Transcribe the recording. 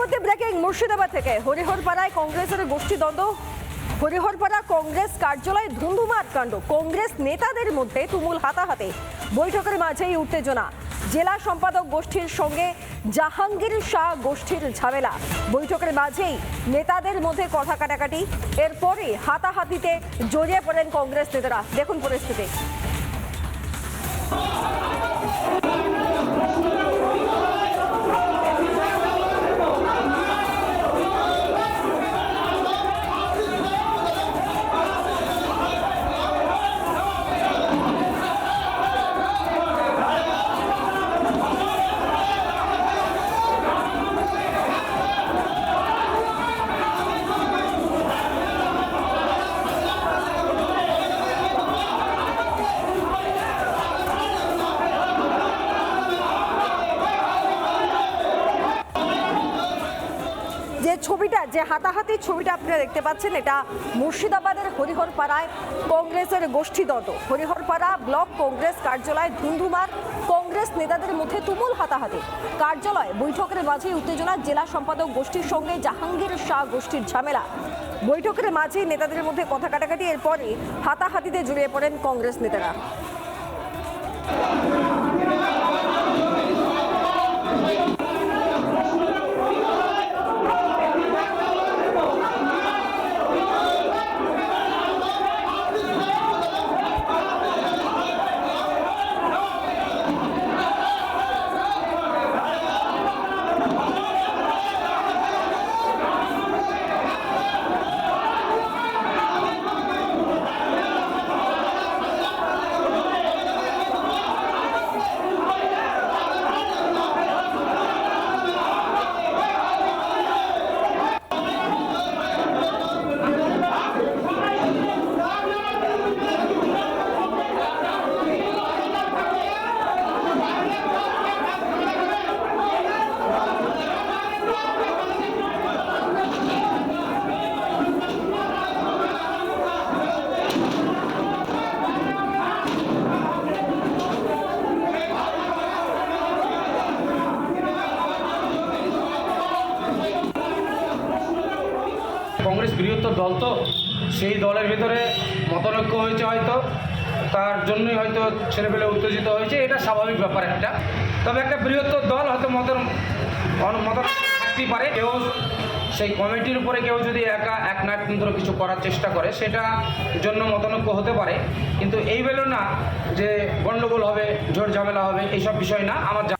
পরবর্তী ব্রেকিং মুর্শিদাবাদ থেকে। হরিহরপাড়ায় কংগ্রেসের গোষ্ঠীদ্বন্দ্ব। হরিহরপাড়া কংগ্রেস কার্যালয়ে ধুন্ধুমার কাণ্ড। কংগ্রেস নেতাদের মধ্যে তুমুল হাতাহাতি। বৈঠকের মাঝেই উত্তেজনা। জেলা সম্পাদক গোষ্ঠীর সঙ্গে জাহাঙ্গীর শাহ গোষ্ঠীর ঝামেলা। বৈঠকের মাঝেই নেতাদের মধ্যে কথা কাটাকাটি। এরপরে হাতাহাতিতে জড়িয়ে পড়েন কংগ্রেস নেতারা। দেখুন পরিস্থিতি। ছবিটা, যে হাতাহাতি ছবিটা আপনারা দেখতে পাচ্ছেন, এটা মুর্শিদাবাদের হরিহরপাড়ায় কংগ্রেসের গোষ্ঠীদ্বন্দ্ব। হরিহরপাড়া ব্লক কংগ্রেস কার্যালয় ধুন্ধুমার কংগ্রেস নেতাদের মধ্যে তুমুল হাতাহাতি। কার্যালয় বৈঠকের মাঝে উত্তেজনা, জেলা সম্পাদক গোষ্ঠীর সঙ্গে জাহাঙ্গীর শাহ গোষ্ঠীর ঝামেলা। বৈঠকের মাঝেই নেতাদের মধ্যে কথা কাটাকাটি এরপরে হাতাহাতিতে জড়িয়ে পড়েন কংগ্রেস নেতারা। কংগ্রেস বৃহত্তর দল তো, সেই দলের ভিতরে মতনৈক্য হয়েছে হয়তো, তার জন্যই হয়তো ছেলেপেলে উত্তেজিত হয়েছে, এটা স্বাভাবিক ব্যাপার একটা। তবে একটা বৃহত্তর দল হয়তো অন- মত থাকতেই পারে, কেউ সেই কমিটির উপরে কেউ যদি একা এক ধরে কিছু করার চেষ্টা করে, সেটা জন্য মতনৈক্য হতে পারে। কিন্তু এই বেলো না যে গণ্ডগোল হবে ঝড় ঝামেলা হবে, এইসব বিষয় না, আমার